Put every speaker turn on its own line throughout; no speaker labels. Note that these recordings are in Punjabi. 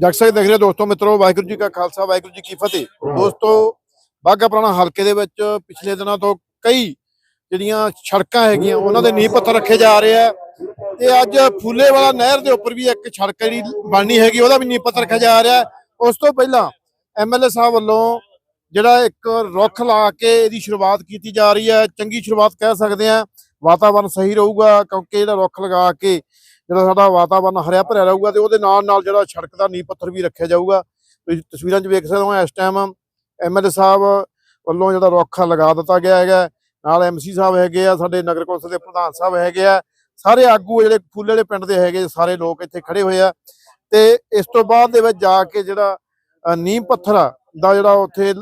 ਜਗ ਸਾਹਿਬ ਦੇਖ ਰਹੇ ਦੋਸਤੋ ਮਿੱਤਰੋ ਵਾਹਿਗੁਰੂ ਜੀ ਕਾ ਖਾਲਸਾ ਵਾਹਿਗੁਰੂ ਜੀ ਕੀ ਫਤਿਹ। ਦੋਸਤੋ ਬਾਘਾ ਪੁਰਾਣਾ ਹਲਕੇ ਦੇ ਵਿੱਚ ਪਿਛਲੇ ਦਿਨਾਂ ਤੋਂ ਕਈ ਜਿਹੜੀਆਂ ਸੜਕਾਂ ਹੈਗੀਆਂ ਉਹਨਾਂ ਦੇ ਨੀਂਹ ਪੱਥਰ ਰੱਖੇ ਜਾ ਰਹੇ ਆ। ਤੇ ਅੱਜ ਫੂਲੇ ਵਾਲਾ ਨਹਿਰ ਦੇ ਉੱਪਰ ਵੀ ਇੱਕ ਸੜਕ ਜਿਹੜੀ ਬਣਨੀ ਹੈਗੀ ਉਹਦਾ ਵੀ ਨੀਂਹ ਪੱਥਰ ਰੱਖਿਆ ਜਾ ਰਿਹਾ। ਉਸ ਤੋਂ ਪਹਿਲਾਂ ਐਮਐਲਏ ਸਾਹਿਬ ਵੱਲੋਂ ਜਿਹੜਾ ਇੱਕ ਰੁੱਖ ਲਾ ਕੇ ਇਹਦੀ ਸ਼ੁਰੂਆਤ ਕੀਤੀ ਜਾ ਰਹੀ ਹੈ। ਚੰਗੀ ਸ਼ੁਰੂਆਤ ਕਹਿ ਸਕਦੇ ਆ ਵਾਤਾਵਰਨ ਸਹੀ ਰਹੂਗਾ ਕਿਉਂਕਿ ਜਿਹੜਾ ਰੁੱਖ ਲਗਾ ਕੇ ਜਿਹੜਾ ਸਾਡਾ ਵਾਤਾਵਰਨ ਹਰਿਆ ਭਰਿਆ ਰਹੂਗਾ ਤੇ ਉਹਦੇ ਨਾਲ ਨਾਲ ਜਿਹੜਾ ਸੜਕ ਦਾ ਨੀਂਹ ਪੱਥਰ ਵੀ ਰੱਖਿਆ ਜਾਊਗਾ। ਤੁਸੀਂ ਤਸਵੀਰਾਂ 'ਚ ਵੇਖ ਸਕਦੇ ਹੋ ਇਸ ਟਾਈਮ ਐਮਐਲਏ ਸਾਹਿਬ ਵੱਲੋਂ ਜਿਹੜਾ ਰੁੱਖ ਲਗਾ ਦਿੱਤਾ ਗਿਆ ਹੈਗਾ। ਨਾਲ ਐਮਸੀ ਸਾਹਿਬ ਹੈਗੇ ਆ, ਸਾਡੇ ਨਗਰ ਕੌਂਸਲ ਦੇ ਪ੍ਰਧਾਨ ਸਾਹਿਬ ਹੈਗੇ ਆ। ਸਾਰੇ ਆਗੂ ਜਿਹੜੇ ਫੂਲੇ ਵਾਲੇ ਪਿੰਡ ਦੇ ਹੈਗੇ, ਸਾਰੇ ਲੋਕ ਇੱਥੇ ਖੜੇ ਹੋਏ ਆ। ਤੇ ਇਸ ਤੋਂ ਬਾਅਦ ਦੇ ਵਿੱਚ ਜਾ ਕੇ ਜਿਹੜਾ ਨੀਂਹ ਪੱਥਰ ਦਾ ਜਿਹੜਾ ਉੱਥੇ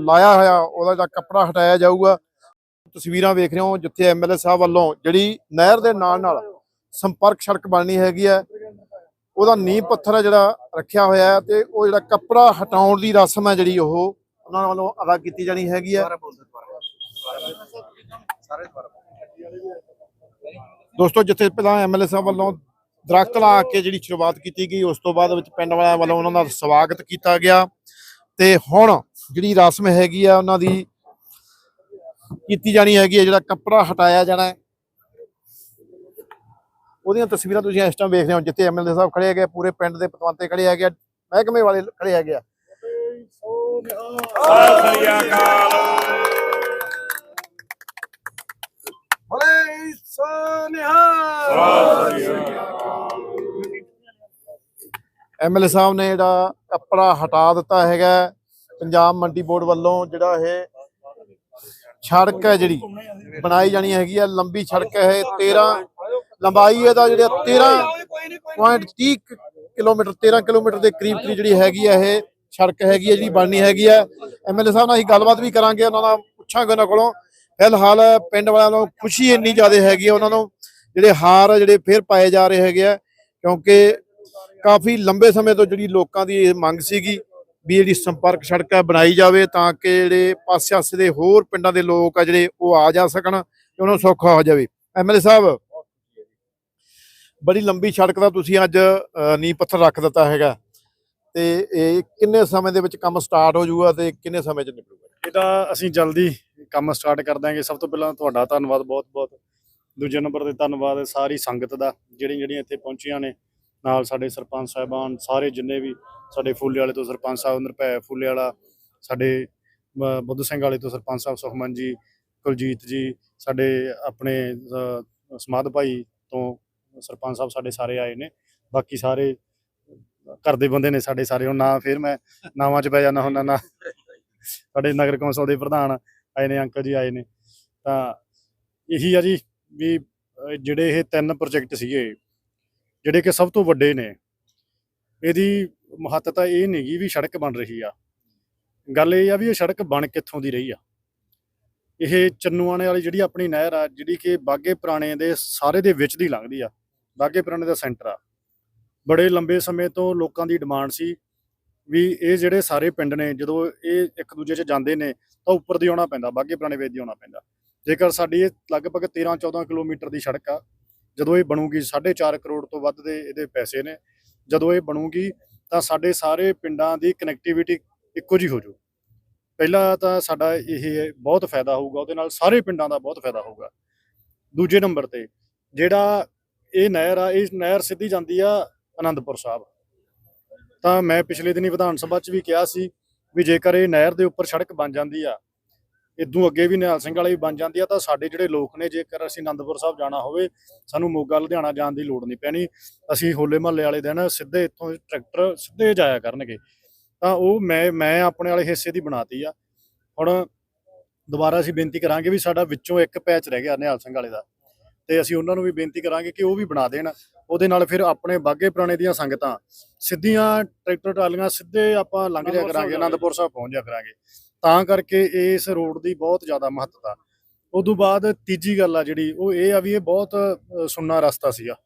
ਲਾਇਆ ਹੋਇਆ, ਉਹਦਾ ਜਿਹੜਾ ਕੱਪੜਾ ਹਟਾਇਆ ਜਾਊਗਾ। ਤਸਵੀਰਾਂ ਵੇਖ ਰਹੇ ਹੋ ਜਿੱਥੇ ਐਮਐਲਏ ਸਾਹਿਬ ਵੱਲੋਂ ਜਿਹੜੀ ਨਹਿਰ ਦੇ ਨਾਲ ਨਾਲ ਸੰਪਰਕ ਸੜਕ ਬਣਨੀ ਹੈਗੀ ਹੈ। ਉਹਦਾ ਨੀਂਹ ਪੱਥਰ ਹੈ ਜਿਹੜਾ ਰੱਖਿਆ ਹੋਇਆ ਹੈ ਤੇ ਉਹ ਜਿਹੜਾ ਕੱਪੜਾ ਹਟਾਉਣ ਦੀ ਰਸਮ ਹੈ ਜਿਹੜੀ ਉਹ ਉਹਨਾਂ ਵੱਲੋਂ ਅਦਾ ਕੀਤੀ ਜਾਣੀ ਹੈਗੀ ਹੈ। ਦੋਸਤੋ ਜਿੱਥੇ ਪਹਿਲਾਂ ਐਮਐਲਏ ਸਾਹਿਬ ਵੱਲੋਂ ਦਰਖਤ ਲਾ ਕੇ ਜਿਹੜੀ ਸ਼ੁਰੂਆਤ ਕੀਤੀ ਗਈ ਉਸ ਤੋਂ ਬਾਅਦ ਵਿੱਚ ਪਿੰਡ ਵਾਲਿਆਂ ਵੱਲੋਂ ਉਹਨਾਂ ਦਾ ਸਵਾਗਤ ਕੀਤਾ ਗਿਆ। ਤੇ ਹੁਣ ਜਿਹੜੀ ਰਸਮ ਹੈਗੀ ਆ ਉਹਨਾਂ ਦੀ ਕੀਤੀ ਜਾਣੀ ਹੈਗੀ ਹੈ ਜਿਹੜਾ ਕੱਪੜਾ ਹਟਾਇਆ ਜਾਣਾ ਹੈ। ਉਹਦੀਆਂ ਤਸਵੀਰਾਂ ਤੁਸੀਂ ਇਸ ਟਾਈਮ ਵੇਖ ਰਹੇ ਹੋ, ਜਿੱਥੇ ਐਮਐਲਏ ਸਾਹਿਬ ਖੜੇ ਹੈਗੇ ਪੂਰੇ ਪਿੰਡ ਦੇ ਪਤਵੰਤੇ ਖੜੇ ਹੈਗੇ ਮਹਿਕਮੇ ਵਾਲੇ ਖੜੇ ਹੈਗੇ ਆ।
ਸਤਿ ਸ੍ਰੀ
ਭਲੇ ਸੋਨਿਹਾ
ਐਮਐਲਏ ਸਾਹਿਬ ਨੇ ਜਿਹੜਾ ਕੱਪੜਾ ਹਟਾ ਦਿੱਤਾ ਹੈਗਾ, ਪੰਜਾਬ ਮੰਡੀ ਬੋਰਡ ਵੱਲੋਂ ਜਿਹੜਾ ਇਹ ਸੜਕ ਹੈ ਜਿਹੜੀ, ਬਣਾਈ ਜਾਣੀ ਹੈਗੀ ਆ, ਲੰਬੀ ਸੜਕ ਹੈ ਇਹ 13 ਲੰਬਾਈ ਇਹਦਾ ਜਿਹੜਾ 13.30 ਕਿਲੋਮੀਟਰ 13 ਕਿਲੋਮੀਟਰ ਦੇ ਕਰੀਬ ਕਰੀਬ ਜਿਹੜੀ ਹੈਗੀ ਆ ਇਹ ਸੜਕ ਹੈਗੀ ਹੈ ਜਿਹੜੀ ਬਣਨੀ ਹੈਗੀ ਆ। ਐਮਐਲਏ ਸਾਹਿਬ ਨਾਲ ਅਸੀਂ ਗੱਲਬਾਤ ਵੀ ਕਰਾਂਗੇ ਉਹਨਾਂ ਨਾਲ ਪੁੱਛਾਂਗੇ ਉਹਨਾਂ ਕੋਲੋਂ। ਫਿਲਹਾਲ ਪਿੰਡ ਵਾਲਿਆਂ ਨੂੰ ਖੁਸ਼ੀ ਇੰਨੀ ਜ਼ਿਆਦਾ ਹੈਗੀ ਆ ਉਹਨਾਂ ਨੂੰ ਜਿਹੜੇ ਹਾਰ ਜਿਹੜੇ ਫੇਰ ਪਾਏ ਜਾ ਰਹੇ ਹੈਗੇ ਆ ਕਿਉਂਕਿ ਕਾਫੀ ਲੰਬੇ ਸਮੇਂ ਤੋਂ ਜਿਹੜੀ ਲੋਕਾਂ ਦੀ ਇਹ ਮੰਗ ਸੀਗੀ ਵੀ ਜਿਹੜੀ ਸੰਪਰਕ ਸੜਕ ਹੈ ਬਣਾਈ ਜਾਵੇ ਤਾਂ ਕਿ ਜਿਹੜੇ ਪਾਸੇ ਆਸੇ ਦੇ ਹੋਰ ਪਿੰਡਾਂ ਦੇ ਲੋਕ ਆ ਜਿਹੜੇ ਉਹ ਆ ਜਾ ਸਕਣ ਤੇ ਉਹਨਾਂ ਨੂੰ ਸੌਖਾ ਹੋ ਜਾਵੇ। ਐਮਐਲਏ ਸਾਹਿਬ ਬੜੀ ਲੰਬੀ ਸੜਕ ਦਾ ਤੁਸੀਂ ਅੱਜ ਨੀਂਹ ਪੱਥਰ ਰੱਖ ਦਿੱਤਾ ਹੈਗਾ। ਤੇ ਇਹ ਕਿੰਨੇ ਸਮੇਂ ਦੇ ਵਿੱਚ ਕੰਮ ਸਟਾਰਟ ਹੋ ਜਾਊਗਾ ਤੇ ਕਿੰਨੇ ਸਮੇਂ ਚ ਨਿਕਲੂਗਾ
ਇਹਦਾ ਅਸੀਂ ਜਲਦੀ ਕੰਮ ਸਟਾਰਟ ਕਰ ਦਾਂਗੇ। ਸਭ ਤੋਂ ਪਹਿਲਾਂ ਤੁਹਾਡਾ ਧੰਨਵਾਦ, ਬਹੁਤ ਬਹੁਤ। ਦੂਜੇ ਨੰਬਰ ਤੇ ਧੰਨਵਾਦ ਸਾਰੀ ਸੰਗਤ ਦਾ, ਜਿਹੜੀਆਂ ਜਿਹੜੀਆਂ ਇੱਥੇ ਪਹੁੰਚੀਆਂ ਨੇ। ਨਾਲ ਸਾਡੇ ਸਰਪੰਚ ਸਾਹਿਬਾਨ, ਸਾਰੇ ਜਿੰਨੇ ਵੀ ਸਾਡੇ ਫੁੱਲੇ ਵਾਲੇ ਤੋਂ ਸਰਪੰਚ ਸਾਹਿਬ ਨਿਰਭੈ ਫੁੱਲੇ ਵਾਲਾ ਸਾਡੇ ਬੁੱਧ ਸਿੰਘ ਵਾਲੇ ਤੋਂ ਸਰਪੰਚ ਸਾਹਿਬ ਸੁਖਮਨ ਜੀ, ਕੁਲਜੀਤ ਜੀ, ਸਾਡੇ ਆਪਣੇ ਸਮਾਧ ਭਾਈ ਤੋਂ ਸਰਪੰਚ ਸਾਹਿਬ ਸਾਡੇ ਸਾਰੇ ਆਏ ਨੇ, ਬਾਕੀ ਸਾਰੇ ਘਰ ਦੇ ਬੰਦੇ ਨੇ ਸਾਡੇ ਸਾਰੇ, ਹੁਣ ਨਾ ਫਿਰ ਮੈਂ ਨਾਵਾਂ 'ਚ ਪੈ ਜਾਣਾ ਹੁੰਦਾ, ਨਾ ਸਾਡੇ ਨਗਰ ਕੌਂਸਲ ਦੇ ਪ੍ਰਧਾਨ ਆਏ ਨੇ, ਅੰਕਲ ਜੀ ਆਏ ਨੇ, ਤਾਂ ਇਹੀ ਆ ਜੀ ਵੀ ਜਿਹੜੇ ਇਹ ਤਿੰਨ ਪ੍ਰੋਜੈਕਟ ਸੀਗੇ, ਜਿਹੜੇ ਕਿ ਸਭ ਤੋਂ ਵੱਡੇ ਨੇ, ਇਹਦੀ ਮਹੱਤਤਾ ਇਹ ਨਹੀਂਗੀ ਵੀ ਸੜਕ ਬਣ ਰਹੀ ਆ। ਗੱਲ ਇਹ ਆ ਵੀ ਇਹ ਸੜਕ ਬਣ ਕਿੱਥੋਂ ਦੀ ਰਹੀ ਆ? ਇਹ ਚੰਨੂਆਣੇ ਵਾਲੀ ਜਿਹੜੀ ਆਪਣੀ ਨਹਿਰ ਆ, ਜਿਹੜੀ ਕਿ ਬਾਗੇ ਪੁਰਾਣੇ ਦੇ ਸਾਰੇ ਦੇ ਵਿੱਚ ਦੀ ਲੰਘਦੀ ਆ ਬਾਗੇ ਪੁਰਾਣੇ ਦਾ ਸੈਂਟਰ ਆ। ਬੜੇ ਲੰਬੇ ਸਮੇਂ ਤੋਂ ਲੋਕਾਂ ਦੀ ਡਿਮਾਂਡ ਸੀ ਵੀ ਇਹ ਜਿਹੜੇ ਸਾਰੇ ਪਿੰਡ ਨੇ, ਜਦੋਂ ਇਹ ਇੱਕ ਦੂਜੇ 'ਚ ਜਾਂਦੇ ਨੇ, ਤਾਂ ਉੱਪਰ ਦੀ ਆਉਣਾ ਪੈਂਦਾ, ਬਾਗੇ ਪੁਰਾਣੇ ਵੇਦ ਦੀ ਆਉਣਾ ਪੈਂਦਾ। ਜੇਕਰ ਸਾਡੀ ਇਹ ਲਗਭਗ 13 14 ਕਿਲੋਮੀਟਰ ਦੀ ਸੜਕ ਆ, ਜਦੋਂ ਇਹ ਬਣੂਗੀ 4.5 ਕਰੋੜ ਤੋਂ ਵੱਧ ਦੇ ਇਹਦੇ ਪੈਸੇ ਨੇ, ਜਦੋਂ ਇਹ ਬਣੂਗੀ ਤਾਂ ਸਾਡੇ ਸਾਰੇ ਪਿੰਡਾਂ ਦੀ ਕਨੈਕਟੀਵਿਟੀ ਇੱਕੋ ਜੀ ਹੋ ਜਾਊ ਪਹਿਲਾ ਤਾਂ ਸਾਡਾ ਇਹ ਬਹੁਤ ਫਾਇਦਾ ਹੋਊਗਾ, ਉਹਦੇ ਨਾਲ ਸਾਰੇ ਪਿੰਡਾਂ ਦਾ ਬਹੁਤ ਫਾਇਦਾ ਹੋਊਗਾ। ਦੂਜੇ ਨੰਬਰ ਤੇ ਜਿਹੜਾ ਇਹ ਨਹਿਰ ਆ, ਇਹ ਨਹਿਰ ਸਿੱਧੀ ਜਾਂਦੀ ਆ ਆਨੰਦਪੁਰ ਸਾਹਿਬ। ਤਾਂ ਮੈਂ ਪਿਛਲੇ ਦਿਨੀ ਵਿਧਾਨ ਸਭਾ 'ਚ ਵੀ ਕਿਹਾ ਸੀ ਵੀ ਜੇਕਰ ਇਹ ਨਹਿਰ ਦੇ ਉੱਪਰ ਸੜਕ ਬਣ ਜਾਂਦੀ ਆ, ਇਦੋਂ ਅੱਗੇ ਵੀ ਨਿਹਾਲ ਸਿੰਘ ਵਾਲੀ ਵੀ ਬਣ ਜਾਂਦੀ ਆ, ਤਾਂ ਸਾਡੇ ਜਿਹੜੇ ਲੋਕ ਨੇ ਜੇਕਰ ਅਸੀਂ ਆਨੰਦਪੁਰ ਸਾਹਿਬ ਜਾਣਾ ਹੋਵੇ, ਸਾਨੂੰ ਮੋਗਾ, ਲੁਧਿਆਣਾ ਜਾਣ ਦੀ ਲੋੜ ਨਹੀਂ ਪੈਣੀ। ਅਸੀਂ ਹੋਲੇ ਮਹੱਲੇ ਵਾਲੇ ਦਿਨ ਸਿੱਧੇ ਇੱਥੋਂ ਟਰੈਕਟਰ ਸਿੱਧੇ ਜਾਇਆ ਕਰਨਗੇ। ਤਾਂ ਉਹ ਮੈਂ ਮੈਂ ਆਪਣੇ ਵਾਲੇ ਹਿੱਸੇ ਦੀ ਬਣਾਤੀ ਆ। ਹੁਣ ਦੁਬਾਰਾ ਅਸੀਂ ਬੇਨਤੀ ਕਰਾਂਗੇ ਵੀ ਸਾਡਾ ਵਿੱਚੋਂ ਇੱਕ ਪੈਚ ਰਹਿ ਗਿਆ ਨਿਹਾਲ ਸਿੰਘ ਵਾਲੇ ਦਾ। ਤੇ ਅਸੀਂ ਉਹਨਾਂ ਨੂੰ ਵੀ ਬੇਨਤੀ ਕਰਾਂਗੇ ਕਿ ਉਹ ਵੀ ਬਣਾ ਦੇਣ। ਉਹਦੇ ਨਾਲ ਫਿਰ ਆਪਣੇ ਬਾਗੇ ਪੁਰਾਣੇ ਦੀਆਂ ਸੰਗਤਾਂ ਸਿੱਧੀਆਂ ਟਰੈਕਟਰ ਟਰਾਲੀਆਂ ਸਿੱਧੇ ਆਪਾਂ ਲੰਘ ਜਾ ਕਰਾਂਗੇ ਆਨੰਦਪੁਰ ਸਾਹਿਬ ਪਹੁੰਚ ਜਾ ਕਰਾਂਗੇ। ਤਾਂ ਕਰਕੇ ਇਸ ਰੋਡ ਦੀ ਬਹੁਤ ਜ਼ਿਆਦਾ ਮਹੱਤਤਾ। ਉਦੋਂ ਬਾਅਦ ਤੀਜੀ ਗੱਲ ਆ ਜਿਹੜੀ ਉਹ ਇਹ ਆ ਵੀ ਇਹ ਬਹੁਤ ਸੁੰਨਾ ਰਸਤਾ ਸੀਗਾ।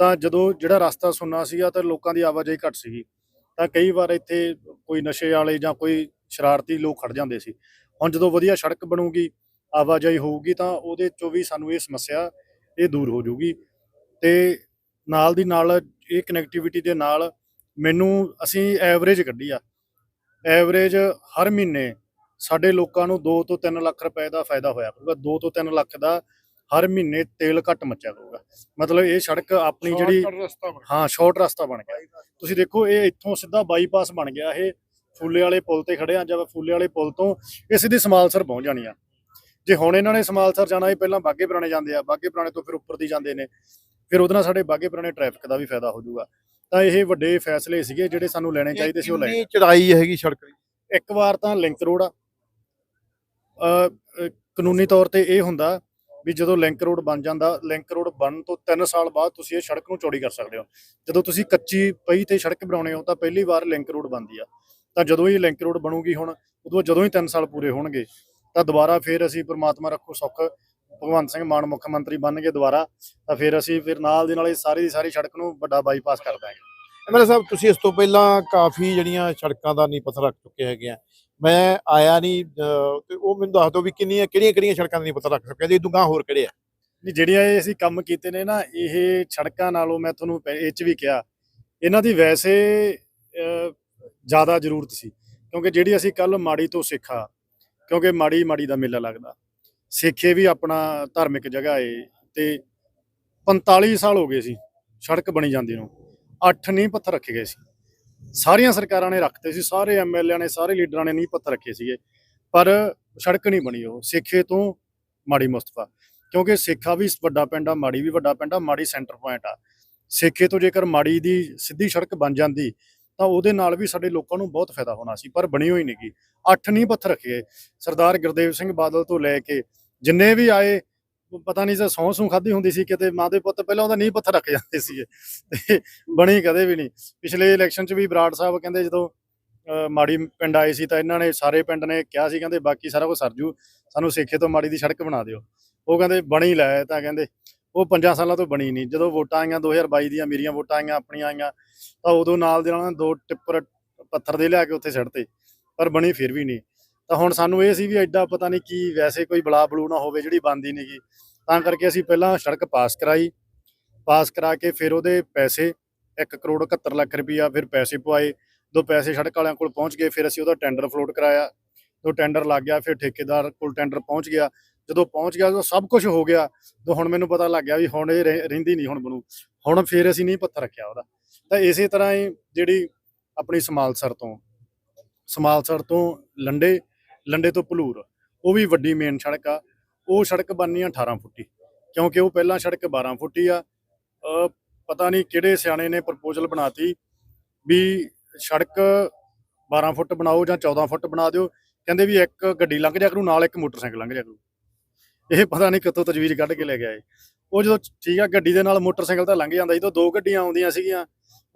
ਤਾਂ ਜਦੋਂ ਜਿਹੜਾ ਰਸਤਾ ਸੁੰਨਾ ਸੀਗਾ ਤਾਂ ਲੋਕਾਂ ਦੀ ਆਵਾਜਾਈ ਘੱਟ ਸੀਗੀ। ਤਾਂ ਕਈ ਵਾਰ ਇੱਥੇ ਕੋਈ ਨਸ਼ੇ ਵਾਲੇ ਜਾਂ ਕੋਈ ਸ਼ਰਾਰਤੀ ਲੋਕ ਖੜ ਜਾਂਦੇ ਸੀ। ਹੁਣ ਜਦੋਂ ਵਧੀਆ ਸੜਕ ਬਣੂਗੀ ਆਵਾਜਾਈ ਹੋਊਗੀ ਤਾਂ ਉਹਦੇ ਚੋਂ ਵੀ ਸਾਨੂੰ ਇਹ ਸਮੱਸਿਆ ਇਹ ਦੂਰ ਹੋ ਜਾਊਗੀ। ਤੇ ਨਾਲ ਦੀ ਨਾਲ ਇਹ ਕਨੈਕਟੀਵਿਟੀ ਦੇ ਨਾਲ ਮੈਨੂੰ ਅਸੀਂ ਐਵਰੇਜ ਕੱਢੀ ਆ। ਐਵਰੇਜ ਹਰ ਮਹੀਨੇ ਸਾਡੇ ਲੋਕਾਂ ਨੂੰ 2 ਤੋਂ 3 ਲੱਖ ਰੁਪਏ ਦਾ ਫਾਇਦਾ ਹੋਇਆ ਕਰੂਗਾ। 2 ਤੋਂ 3 ਲੱਖ ਦਾ ਹਰ ਮਹੀਨੇ ਤੇਲ ਘੱਟ ਮੱਚਿਆ ਕਰੂਗਾ। ਮਤਲਬ ਇਹ ਸੜਕ ਆਪਣੀ ਜਿਹੜੀ ਹਾਂ ਸ਼ਾਰਟ ਰਸਤਾ ਬਣ ਗਿਆ। ਤੁਸੀਂ ਦੇਖੋ ਇਹ ਇੱਥੋਂ ਸਿੱਧਾ ਬਾਈਪਾਸ ਬਣ ਗਿਆ। ਇਹ ਫੁੱਲੇ ਵਾਲੇ ਪੁਲ ਤੇ ਖੜੇ ਆ ਜਦ ਫੁੱਲੇ ਵਾਲੇ ਪੁਲ ਤੋਂ ਇਹ ਸਿੱਧੀ ਸਮਾਲਸਰ ਪਹੁੰਚ ਜਾਣੀ ਆ। ਜੇ ਹੁਣ ਇਹਨਾਂ ਨੇ ਸਮਾਲਸਰ ਜਾਣਾ ਇਹ ਪਹਿਲਾਂ ਬਾਗੇ ਪੁਰਾਣੇ ਜਾਂਦੇ ਆ ਬਾਗੇ ਪੁਰਾਣੇ ਤੋਂ ਫਿਰ ਉੱਪਰ ਦੀ ਜਾਂਦੇ ਨੇ ਫਿਰ ਉਹਦੇ ਨਾਲ ਸਾਡੇ ਬਾਗੇ ਪੁਰਾਣੇ ਟ੍ਰੈਫਿਕ ਦਾ ਵੀ ਫਾਇਦਾ ਹੋ ਜਾਊਗਾ। ਤਾਂ ਇਹ ਵੱਡੇ ਫੈਸਲੇ ਸੀਗੇ ਜਿਹੜੇ ਸਾਨੂੰ ਲੈਣੇ ਚਾਹੀਦੇ ਸੀ ਉਹ ਲੈ
ਕਿੰਨੀ ਚੜਾਈ ਹੈਗੀ ਸੜਕ ਦੀ?
ਇੱਕ ਵਾਰ ਤਾਂ ਲਿੰਕ ਰੋਡ ਆ। ਕਾਨੂੰਨੀ ਤੌਰ ਤੇ ਇਹ ਹੁੰਦਾ ਵੀ ਜਦੋਂ ਲਿੰਕ ਰੋਡ ਬਣ ਜਾਂਦਾ ਲਿੰਕ ਰੋਡ ਬਣਨ ਤੋਂ 3 ਸਾਲ ਬਾਅਦ ਤੁਸੀਂ ਇਹ ਸੜਕ ਨੂੰ ਚੌੜੀ ਕਰ ਸਕਦੇ ਹੋ। ਜਦੋਂ ਤੁਸੀਂ ਕੱਚੀ ਪਈ ਤੇ ਸੜਕ ਬਣਾਉਣੇ ਹੋ ਤਾਂ ਪਹਿਲੀ ਵਾਰ ਲਿੰਕ ਰੋਡ ਬਣਦੀ ਆ। ਤਾਂ ਜਦੋਂ ਇਹ ਲਿੰਕ ਰੋਡ ਬਣੂਗੀ ਹੁਣ ਉਦੋਂ ਜਦੋਂ ਹੀ 3 ਸਾਲ ਪੂਰੇ ਹੋਣਗੇ। ਤਾਂ ਦੁਬਾਰਾ ਫਿਰ ਅਸੀਂ ਪ੍ਰਮਾਤਮਾ ਰੱਖੋ ਸੁੱਖ ਭਗਵੰਤ ਸਿੰਘ ਮਾਨ ਮੁੱਖ ਮੰਤਰੀ ਬਣਨਗੇ ਦੁਬਾਰਾ ਤਾਂ ਫਿਰ ਅਸੀਂ ਫਿਰ ਨਾਲ ਦੀ ਨਾਲ ਇਹ ਸਾਰੀ ਦੀ ਸਾਰੀ ਸੜਕ ਨੂੰ ਵੱਡਾ ਬਾਈਪਾਸ ਕਰ ਦਾਂਗੇ
ਐਮਐਲਏ ਸਾਹਿਬ ਤੁਸੀਂ ਇਸ ਤੋਂ ਪਹਿਲਾਂ ਕਾਫੀ ਜਿਹੜੀਆਂ ਸੜਕਾਂ ਦਾ ਨੀਂਹ ਪੱਥਰ ਰੱਖ ਚੁੱਕੇ ਹੈਗੇ ਆ। ਮੈਂ ਆਇਆ ਨਹੀਂ ਤੇ ਉਹ ਮੈਨੂੰ ਦੱਸ ਦਿਓ ਵੀ ਕਿੰਨੀਆਂ ਕਿਹੜੀਆਂ ਕਿਹੜੀਆਂ ਸੜਕਾਂ ਦਾ ਨੀਂਹ ਪੱਥਰ ਰੱਖ ਚੁੱਕੇ ਜੀ ਦੁਗਾ ਹੋਰ ਕਿਹੜੇ ਆ?
ਵੀ ਜਿਹੜੀਆਂ ਇਹ ਅਸੀਂ ਕੰਮ ਕੀਤੇ ਨੇ ਨਾ ਇਹ ਸੜਕਾਂ ਨਾਲੋਂ ਮੈਂ ਤੁਹਾਨੂੰ ਇਹ ਚ ਵੀ ਕਿਹਾ ਇਹਨਾਂ ਦੀ ਵੈਸੇ ਜ਼ਿਆਦਾ ਜ਼ਰੂਰਤ ਸੀ ਕਿਉਂਕਿ ਜਿਹੜੀ ਅਸੀਂ ਕੱਲ ਮਾੜੀ ਤੋਂ ਸਿੱਖਾ ਕਿਉਂਕਿ ਮਾੜੀ ਮਾੜੀ ਦਾ ਮੇਲਾ ਲੱਗਦਾ। ਸਿੱਖੇ ਵੀ ਆਪਣਾ ਧਾਰਮਿਕ ਜਗ੍ਹਾ ਏ ਤੇ 45 ਸਾਲ ਹੋ ਗਏ ਸੀ, ਸੜਕ ਬਣੀ ਜਾਂਦੀ ਨੂੰ। ਅੱਠ ਨੀਂਹ ਪੱਥਰ ਰੱਖੇ ਗਏ ਸੀ। ਸਾਰੀਆਂ ਸਰਕਾਰਾਂ ਨੇ ਰੱਖਤੇ ਸੀ, ਸਾਰੇ ਐਮਐਲਏ ਨੇ, ਸਾਰੇ ਲੀਡਰਾਂ ਨੇ ਨੀਂਹ ਪੱਥਰ ਰੱਖੇ ਸੀਗੇ। ਪਰ ਸੜਕ ਨਹੀਂ ਬਣੀ ਉਹ, ਸਿੱਖੇ ਤੋਂ ਮਾੜੀ ਮੁਸਤਫਾ। ਕਿਉਂਕਿ ਸੇਖਾ ਵੀ ਵੱਡਾ ਪਿੰਡ ਆ, ਮਾੜੀ ਵੀ ਵੱਡਾ ਪਿੰਡ ਆ, ਮਾੜੀ ਸੈਂਟਰ ਪੁਆਇੰਟ ਆ। ਸੇਖੇ ਤੋਂ ਜੇਕਰ ਮਾੜੀ ਦੀ ਸਿੱਧੀ ਸੜਕ ਬਣ ਜਾਂਦੀ ਤਾਂ ਉਹਦੇ ਨਾਲ ਵੀ ਸਾਡੇ ਲੋਕਾਂ ਨੂੰ ਬਹੁਤ ਫਾਇਦਾ ਹੋਣਾ ਸੀ ਪਰ ਬਣੀ ਹੋਈ ਨਹੀਂਗੀ ਅੱਠ ਨਹੀਂ ਪੱਥਰ ਰੱਖੇ ਸਰਦਾਰ ਗੁਰਦੇਵ ਸਿੰਘ ਬਾਦਲ ਤੋਂ ਲੈ ਕੇ ਜਿੰਨੇ ਵੀ ਆਏ ਪਤਾ ਨਹੀਂ ਜੇ ਸੌਂ ਸੂ ਖਾਦੀ ਹੁੰਦੀ ਸੀ ਕਿਤੇ ਮਾਂ ਦੇ ਪੁੱਤ ਪਹਿਲਾਂ ਉਹਦਾ ਨਹੀਂ ਪੱਥਰ ਰੱਖ ਜਾਂਦੇ ਸੀ ਤੇ ਬਣੀ ਕਦੇ ਵੀ ਨਹੀਂ ਪਿਛਲੇ ਇਲੈਕਸ਼ਨ 'ਚ ਵੀ ਬਰਾੜ ਸਾਹਿਬ ਕਹਿੰਦੇ ਜਦੋਂ ਅਹ, ਮਾੜੀ ਪਿੰਡ ਆਏ ਸੀ ਤਾਂ ਇਹਨਾਂ ਨੇ ਸਾਰੇ ਪਿੰਡ ਨੇ ਕਿਹਾ ਸੀ ਕਹਿੰਦੇ ਬਾਕੀ ਸਾਰਾ ਕੁਝ ਸਰਜੂ ਸਾਨੂੰ ਸੇਖੇ ਤੋਂ ਮਾੜੀ ਦੀ ਸੜਕ ਬਣਾ ਦਿਓ। ਉਹ ਕਹਿੰਦੇ ਬਣੀ ਲੈ ਤਾਂ ਕਹਿੰਦੇ ਉਹ ਪੰਜਾਂ ਸਾਲਾਂ ਤੋਂ ਬਣੀ ਨਹੀਂ। ਜਦੋਂ ਵੋਟਾਂ ਆਈਆਂ 2022 ਦੀਆਂ ਮੇਰੀਆਂ ਵੋਟਾਂ ਆਈਆਂ, ਆਪਣੀਆਂ ਆਈਆਂ, ਤਾਂ ਉਦੋਂ ਨਾਲ ਦੇ ਨਾਲ ਦੋ ਟਿੱਪਰ ਪੱਥਰ ਦੇ ਲਿਆ ਕੇ ਉੱਥੇ ਸਿੱਟਤੇ ਪਰ ਬਣੀ ਫਿਰ ਵੀ ਨਹੀਂ। ਤਾਂ ਹੁਣ ਸਾਨੂੰ ਇਹ ਸੀ ਵੀ ਐਡਾ ਪਤਾ ਨਹੀਂ ਕੀ ਵੈਸੇ ਕੋਈ ਬਲਾ ਬਲੂ ਨਾ ਹੋਵੇ ਜਿਹੜੀ ਬਣਦੀ ਨਹੀਂਗੀ ਤਾਂ ਕਰਕੇ ਅਸੀਂ ਪਹਿਲਾਂ ਸੜਕ ਪਾਸ ਕਰਾਈ। ਪਾਸ ਕਰਾ ਕੇ ਫਿਰ ਉਹਦੇ ਪੈਸੇ 1 ਕਰੋੜ 71 ਲੱਖ ਰੁਪਈਆ ਫਿਰ ਪੈਸੇ ਪਵਾਏ। ਦੋ ਪੈਸੇ ਸੜਕ ਵਾਲਿਆਂ ਕੋਲ ਪਹੁੰਚ ਗਏ, ਫਿਰ ਅਸੀਂ ਉਹਦਾ ਟੈਂਡਰ ਫਲੋਟ ਕਰਾਇਆ। ਜਦੋਂ ਟੈਂਡਰ ਲੱਗ ਗਿਆ, ਫਿਰ ਠੇਕੇਦਾਰ ਕੋਲ ਟੈਂਡਰ ਪਹੁੰਚ ਗਿਆ। ਜਦੋਂ ਪਹੁੰਚ ਗਿਆ ਜਦੋਂ ਸਭ ਕੁਝ ਹੋ ਗਿਆ, ਤਾਂ ਹੁਣ ਮੈਨੂੰ ਪਤਾ ਲੱਗ ਗਿਆ ਵੀ ਹੁਣ ਇਹ ਰਹਿ- ਰਹਿੰਦੀ ਨਹੀਂ ਹੁਣ ਬਣੂ ਹੁਣ ਫਿਰ ਅਸੀਂ ਨਹੀਂ ਪੱਥਰ ਰੱਖਿਆ ਉਹਦਾ। ਤਾਂ ਇਸੇ ਤਰ੍ਹਾਂ ਹੀ ਜਿਹੜੀ ਆਪਣੀ ਸਮਾਲਸਰ ਤੋਂ ਸਮਾਲਸਰ ਤੋਂ ਲੰਡੇ ਲੰਡੇ ਤੋਂ ਭਲੂਰ, ਉਹ ਵੀ ਵੱਡੀ ਮੇਨ ਸੜਕ ਆ। ਉਹ ਸੜਕ ਬਣਨੀ ਆ 18 ਫੁੱਟੀ, ਕਿਉਂਕਿ ਉਹ ਪਹਿਲਾਂ ਸੜਕ 12 ਫੁੱਟੀ ਆ। ਪਤਾ ਨਹੀਂ ਕਿਹੜੇ ਸਿਆਣੇ ਨੇ ਪ੍ਰਪੋਜ਼ਲ ਬਣਾਤੀ ਵੀ ਸੜਕ 12 ਫੁੱਟ ਬਣਾਓ ਜਾਂ 14 ਫੁੱਟ ਬਣਾ ਦਿਓ। ਕਹਿੰਦੇ ਵੀ ਇੱਕ ਗੱਡੀ ਲੰਘ ਜਾ ਕਰੂ, ਨਾਲ ਇੱਕ ਮੋਟਰਸਾਈਕਲ ਲੰਘ ਜਾ ਕਰੂ। ਇਹ ਪਤਾ ਨਹੀਂ ਕਿੱਥੋਂ ਤਜਵੀਜ਼ ਕੱਢ ਕੇ ਲੈ ਗਿਆ ਇਹ ਉਹ ਜਦੋਂ ਠੀਕ ਆ ਗੱਡੀ ਦੇ ਨਾਲ ਮੋਟਰਸਾਈਕਲ ਤਾਂ ਲੰਘ ਜਾਂਦਾ ਸੀ ਤਾਂ ਦੋ ਗੱਡੀਆਂ ਆਉਂਦੀਆਂ ਸੀਗੀਆਂ।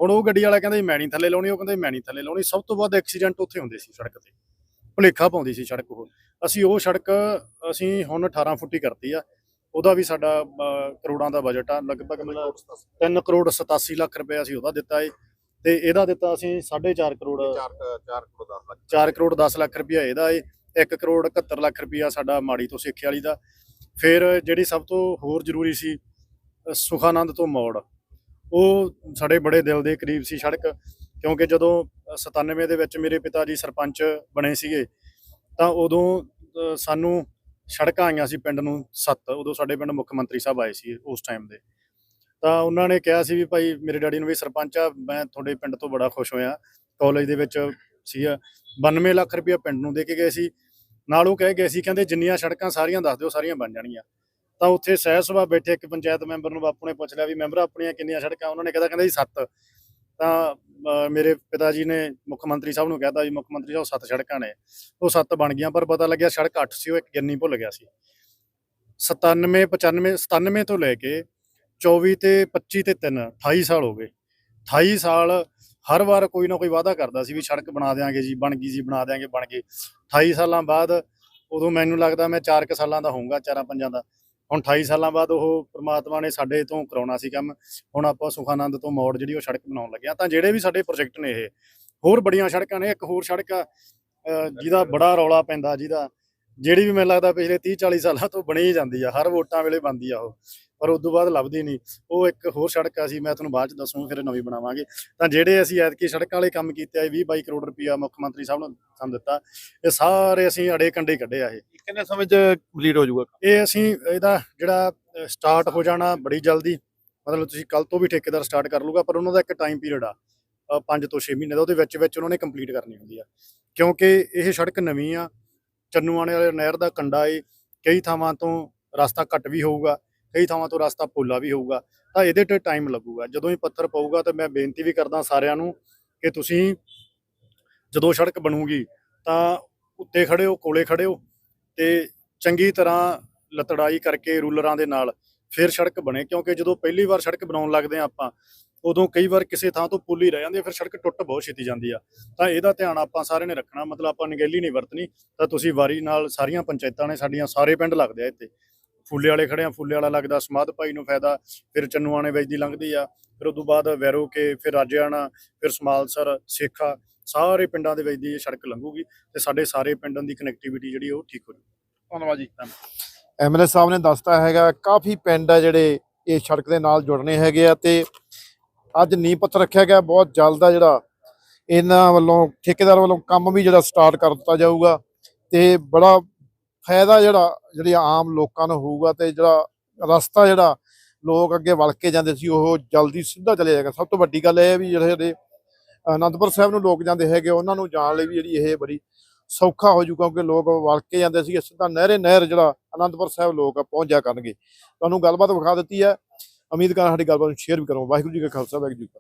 ਹੁਣ ਉਹ ਗੱਡੀ ਵਾਲਾ ਕਹਿੰਦਾ ਮੈਂ ਨਹੀਂ ਥੱਲੇ ਲਾਉਣੀ ਉਹ ਕਹਿੰਦੇ ਮੈਂ ਨਹੀਂ ਥੱਲੇ ਲਾਉਣੀ। ਸਭ ਤੋਂ ਵੱਧ ਐਕਸੀਡੈਂਟ ਉੱਥੇ ਹੁੰਦੇ ਸੀ ਸੜਕ ਤੇ। ਭੁਲੇਖਾ ਪਾਉਂਦੀ ਸੀ ਸੜਕ ਉਹ। ਅਸੀਂ ਉਹ ਸੜਕ ਅਸੀਂ ਹੁਣ 18 ਫੁੱਟੀ ਕਰਤੀ ਆ। ਉਹਦਾ ਵੀ ਸਾਡਾ ਕਰੋੜਾਂ ਦਾ ਬਜਟ ਆ। ਲਗਭਗ ਮੇਰਾ 3 ਕਰੋੜ 87 ਲੱਖ ਰੁਪਏ ਅਸੀਂ ਉਹਦਾ ਦਿੱਤਾ ਏ। ਤੇ ਇਹਦਾ ਦਿੱਤਾ ਅਸੀਂ 4.5 ਕਰੋੜ।
4 4 ਕਰੋੜ 10 ਲੱਖ।
4 ਕਰੋੜ 10 ਲੱਖ ਰੁਪਇਆ ਇਹਦਾ ਏ। 1 ਕਰੋੜ 71 ਲੱਖ ਰੁਪਇਆ ਸਾਡਾ ਮਾੜੀ ਤੋਂ ਸਿੱਖੇ ਵਾਲੀ ਦਾ। ਫਿਰ ਜਿਹੜੀ ਸਭ ਤੋਂ ਹੋਰ ਜ਼ਰੂਰੀ ਸੀ ਸੁਖਾਨੰਦ ਤੋਂ ਮੋੜ। ਉਹ ਸਾਡੇ ਬੜੇ ਦਿਲ ਦੇ ਕਰੀਬ ਸੀ ਸੜਕ ਕਿਉਂਕਿ ਜਦੋਂ ਅ, 97 ਦੇ ਵਿੱਚ ਮੇਰੇ ਪਿਤਾ ਜੀ ਸਰਪੰਚ ਬਣੇ ਸੀਗੇ ਤਾਂ ਉਦੋਂ ਸਾਨੂੰ ਸੜਕਾਂ ਆਈਆਂ ਸੀ ਪਿੰਡ ਨੂੰ ਸੱਤ ਉਦੋਂ ਸਾਡੇ ਪਿੰਡ ਮੁੱਖ ਮੰਤਰੀ ਸਾਹਿਬ ਆਏ ਸੀ ਉਸ ਟਾਈਮ ਦੇ। ਤਾਂ ਉਹਨਾਂ ਨੇ ਕਿਹਾ ਸੀ ਵੀ ਭਾਈ ਮੇਰੇ ਡੈਡੀ ਨੂੰ ਵੀ ਸਰਪੰਚ ਆ ਮੈਂ ਤੁਹਾਡੇ ਪਿੰਡ ਤੋਂ ਬੜਾ ਖੁਸ਼ ਹੋਇਆ। ਕਾਲਜ ਦੇ ਵਿੱਚ ਸੀ 92 ਲੱਖ ਰੁਪਇਆ ਪਿੰਡ ਨੂੰ ਦੇ ਕੇ ਗਏ ਸੀ। ਨਾਲ ਉਹ ਕਹਿ ਗਏ ਸੀ, ਕਹਿੰਦੇ ਜਿੰਨੀਆਂ ਸੜਕਾਂ ਸਾਰੀਆਂ ਦੱਸ ਦਿਓ, ਸਾਰੀਆਂ ਬਣ ਜਾਣਗੀਆਂ। ਤਾਂ ਉੱਥੇ ਸਹਿ ਸਭਾ ਬੈਠੇ, ਇੱਕ ਪੰਚਾਇਤ ਮੈਂਬਰ ਨੂੰ ਬਾਪੂ ਨੇ ਪੁੱਛ ਲਿਆ ਵੀ ਮੈਂਬਰ ਆਪਣੀਆਂ ਕਿੰਨੀਆਂ ਸੜਕਾਂ, ਉਹਨਾਂ ਨੇ ਕਹਿੰਦਾ ਕਹਿੰਦਾ ਜੀ ਸੱਤ। ਤਾਂ ਮੇਰੇ ਪਿਤਾ ਜੀ ਨੇ ਮੁੱਖ ਮੰਤਰੀ ਸਾਹਿਬ ਨੂੰ ਕਹਿਤਾ ਜੀ ਮੁੱਖ ਮੰਤਰੀ ਸਾਹਿਬ ਸੱਤ ਸੜਕਾਂ ਨੇ। ਉਹ ਸੱਤ ਬਣ ਗਈਆਂ, ਪਰ ਪਤਾ ਲੱਗਿਆ ਸੜਕ 8 ਸੀ, ਉਹ ਇੱਕ ਗਿਣਨੀ ਭੁੱਲ ਗਿਆ ਸੀ। 97 95 97 ਤੋਂ ਲੈ ਕੇ 24 ਤੇ 25 ਤੇ 3 28 ਸਾਲ ਹੋ ਗਏ। 28 ਸਾਲ ਹਰ ਵਾਰ ਕੋਈ ਨਾ ਕੋਈ ਵਾਅਦਾ ਕਰਦਾ ਸੀ ਵੀ ਸੜਕ ਬਣਾ ਦੇਾਂਗੇ ਜੀ ਬਣ ਗਈ ਜੀ ਬਣਾ ਦੇਾਂਗੇ ਬਣ ਗਈ। 28 ਸਾਲਾਂ ਬਾਅਦ ਉਦੋਂ ਮੈਨੂੰ ਲੱਗਦਾ ਮੈਂ 4 ਕੁ ਸਾਲਾਂ ਦਾ ਹੋਊਗਾ ਚਾਰਾਂ ਪੰਜਾਂ ਦਾ। ਹੁਣ 28 ਸਾਲਾਂ ਬਾਅਦ ਉਹ ਪ੍ਰਮਾਤਮਾ ਨੇ ਸਾਡੇ ਤੋਂ ਕਰਾਉਣਾ ਸੀ ਕੰਮ। ਹੁਣ ਆਪਾਂ ਸੁਖਾਨੰਦ ਤੋਂ ਮੋੜ ਜਿਹੜੀ ਉਹ ਸੜਕ ਬਣਾਉਣ ਲੱਗੇ ਆ ਤਾਂ ਜਿਹੜੇ ਵੀ ਸਾਡੇ ਪ੍ਰੋਜੈਕਟ ਨੇ ਇਹ ਹੋਰ ਬੜੀਆਂ ਸੜਕਾਂ ਨੇ। ਇੱਕ ਹੋਰ ਸੜਕ ਜਿਹਦਾ ਬੜਾ ਰੌਲਾ ਪੈਂਦਾ ਜਿਹਦਾ ਜਿਹੜੀ ਵੀ ਮੈਨੂੰ ਲੱਗਦਾ ਪਿਛਲੇ 30 40 ਸਾਲਾਂ ਤੋਂ ਬਣੀ ਹੀ ਜਾਂਦੀ ਆ ਹਰ ਵੋਟਾਂ ਵੇਲੇ ਬਣਦੀ ਆ ਉਹ। ਪਰ ਉਸ ਤੋਂ ਬਾਅਦ ਲੱਭਦੀ ਨਹੀਂ। ਉਹ ਇੱਕ ਹੋਰ ਸੜਕ ਆ ਸੀ ਮੈਂ ਤੁਹਾਨੂੰ ਬਾਅਦ ਚ ਦੱਸੂ ਫਿਰ ਨਵੀਂ ਬਣਾਵਾਂਗੇ। ਤਾਂ ਜਿਹੜੇ ਅਸੀਂ ਐਤਕੀ ਸੜਕਾਂ ਵਾਲੇ ਕੰਮ ਕੀਤੇ ਆ 20 22 ਕਰੋੜ ਰੁਪਇਆ ਮੁੱਖ ਮੰਤਰੀ ਸਾਹਿਬ ਨੇ ਸਾਨੂੰ ਦਿੱਤਾ। ਇਹ ਸਾਰੇ ਅਸੀਂ ਅੜੇ ਕੰਡੇ ਕੱਢੇ ਆ ਇਹ।
ਕਿੰਨੇ ਸਮੇਂ 'ਚ ਕੰਪਲੀਟ ਹੋ ਜਾਊਗਾ?
ਇਹ ਅਸੀਂ ਇਹਦਾ ਜਿਹੜਾ ਸਟਾਰਟ ਹੋ ਜਾਣਾ ਬੜੀ ਜਲਦੀ ਮਤਲਬ ਤੁਸੀਂ ਕੱਲ ਤੋਂ ਵੀ ਠੇਕੇਦਾਰ ਸਟਾਰਟ ਕਰ ਲੂਗਾ ਪਰ ਉਹਨਾਂ ਦਾ ਇੱਕ ਟਾਈਮ ਪੀਰੀਅਡ ਆ 5 ਤੋਂ 6 ਮਹੀਨੇ ਦਾ ਉਹਦੇ ਵਿੱਚ ਵਿੱਚ ਉਹਨਾਂ ਨੇ ਕੰਪਲੀਟ ਕਰਨੀ ਹੁੰਦੀ ਆ। ਕਿਉਂਕਿ ਇਹ ਸੜਕ ਨਵੀਂ ਆ ਚੰਨੂਆਣੇ ਵਾਲੇ ਨਹਿਰ ਦਾ ਕੰਡਾ ਏ ਕਈ ਥਾਵਾਂ ਤੋਂ ਰਸਤਾ ਘੱਟ ਵੀ ਹੋਊਗਾ ਕਈ ਥਾਵਾਂ ਤੋਂ ਰਸਤਾ ਪੋਲਾ ਵੀ ਹੋਊਗਾ, ਤਾਂ ਇਹਦੇ ਤੇ ਟਾਈਮ ਲੱਗੂਗਾ। ਜਦੋਂ ਹੀ ਪੱਥਰ ਪਊਗਾ ਤਾਂ ਮੈਂ ਬੇਨਤੀ ਵੀ ਕਰਦਾ ਸਾਰਿਆਂ ਨੂੰ ਕਿ ਤੁਸੀਂ ਜਦੋਂ ਸੜਕ ਬਣੂਗੀ ਤਾਂ ਉੱਤੇ ਖੜੇ ਹੋ, ਕੋਲੇ ਖੜੇ ਹੋ ਤੇ ਚੰਗੀ ਤਰ੍ਹਾਂ ਲਤੜਾਈ ਕਰਕੇ ਰੂਲਰਾਂ ਦੇ ਨਾਲ ਫਿਰ ਸੜਕ ਬਣੇ। ਕਿਉਂਕਿ ਜਦੋਂ ਪਹਿਲੀ ਵਾਰ ਸੜਕ ਬਣਾਉਣ ਲੱਗਦੇ ਆ ਆਪਾਂ, ਉਦੋਂ ਕਈ ਵਾਰ ਕਿਸੇ ਥਾਂ ਤੋਂ ਪੁੱਲ ਹੀ ਰਹਿ ਜਾਂਦੀ ਆ, ਫਿਰ ਸੜਕ ਟੁੱਟ ਬਹੁਤ ਛੇਤੀ ਜਾਂਦੀ ਆ। ਤਾਂ ਇਹਦਾ ਧਿਆਨ ਆਪਾਂ ਸਾਰਿਆਂ ਨੇ ਰੱਖਣਾ, ਮਤਲਬ ਆਪਾਂ ਨਗੇਲੀ ਨਹੀਂ ਵਰਤਣੀ, ਤਾਂ ਤੁਸੀਂ ਵਾਰੀ ਨਾਲ ਸਾਰੀਆਂ ਪੰਚਾਇਤਾਂ ਨੇ ਸਾਡੀਆਂ ਸਾਰੇ ਪਿੰਡ ਲੱਗਦੇ ਆ ਇੱਥੇ। ਫੁੱਲੇ ਵਾਲੇ ਖੜੇ ਆ, ਫੁੱਲੇ ਵਾਲਾ ਲੱਗਦਾ, ਸਮਾਧ ਭਾਈ ਨੂੰ ਫਾਇਦਾ, ਫਿਰ ਚੰਨੂਆਣੇ ਵੇਚਦੀ ਲੰਘਦੀ ਆ, ਫਿਰ ਉਦੋਂ ਬਾਅਦ ਵੈਰੋ ਕੇ, ਫਿਰ ਰਾਜਿਆਣਾ ਫਿਰ ਸਮਾਲਸਰ ਸੇਖਾ, ਸਾਰੇ ਪਿੰਡਾਂ ਦੇ ਵਿੱਚ ਦੀ ਇਹ ਸੜਕ ਲੰਘੂਗੀ ਤੇ ਸਾਡੇ ਸਾਰੇ ਪਿੰਡਾਂ ਦੀ ਕਨੈਕਟੀਵਿਟੀ ਜਿਹੜੀ ਉਹ ਠੀਕ ਹੋ ਜਾਊਗੀ
ਧੰਨਵਾਦ ਜੀ ਐਮਐਲਏ ਸਾਹਿਬ ਨੇ ਦੱਸਤਾ ਹੈਗਾ, ਕਾਫੀ ਪਿੰਡ ਆ ਜਿਹੜੇ ਇਹ ਸੜਕ ਦੇ ਨਾਲ ਜੁੜਨੇ ਹੈਗੇ ਆ ਤੇ ਅੱਜ ਨੀਂਹ ਪੱਥਰ ਰੱਖਿਆ ਗਿਆ, ਬਹੁਤ ਜਲਦ ਆ ਜਿਹੜਾ ਇਹਨਾਂ ਵੱਲੋਂ, ਠੇਕੇਦਾਰ ਵੱਲੋਂ ਕੰਮ ਵੀ ਜਿਹੜਾ ਸਟਾਰਟ ਕਰ ਦਿੱਤਾ ਜਾਊਗਾ ਤੇ ਬੜਾ ਫਾਇਦਾ ਜਿਹੜਾ ਜਿਹੜੀ ਆਮ ਲੋਕਾਂ ਨੂੰ ਹੋਊਗਾ ਤੇ ਜਿਹੜਾ ਰਸਤਾ ਜਿਹੜਾ ਲੋਕ ਅੱਗੇ ਵਲ ਕੇ ਜਾਂਦੇ ਸੀ, ਉਹ ਜਲਦੀ ਸਿੱਧਾ ਚਲੇ ਜਾਏਗਾ। ਸਭ ਤੋਂ ਵੱਡੀ ਗੱਲ ਇਹ ਹੈ ਵੀ ਜਿਹੜੇ ਜਿਹੜੇ ਅਨੰਦਪੁਰ ਸਾਹਿਬ ਨੂੰ ਲੋਕ ਜਾਂਦੇ ਹੈਗੇ, ਉਹਨਾਂ ਨੂੰ ਜਾਣ ਲਈ ਵੀ ਜਿਹੜੀ ਇਹ ਬੜੀ ਸੌਖਾ ਹੋ ਜੂ, ਕਿਉਂਕਿ ਲੋਕ ਵਲ ਕੇ ਜਾਂਦੇ ਸੀ ਸਿੱਧਾ ਨਹਿਰੇ ਨਹਿਰ ਜਿਹੜਾ ਅਨੰਦਪੁਰ ਸਾਹਿਬ ਲੋਕ ਆ, ਪਹੁੰਚ ਜਾ ਕਰਨਗੇ। ਤੁਹਾਨੂੰ ਗੱਲਬਾਤ ਵਿਖਾ ਦਿੱਤੀ ਹੈ। ਉਮੀਦ ਕਰਾਂ ਸਾਡੀ ਗੱਲਬਾਤ ਨੂੰ ਸ਼ੇਅਰ ਵੀ ਕਰੋ। ਵਾਹਿਗੁਰੂ ਜੀ ਕਾ ਖਾਲਸਾ, ਵਾਹਿਗੁਰੂ ਜੀ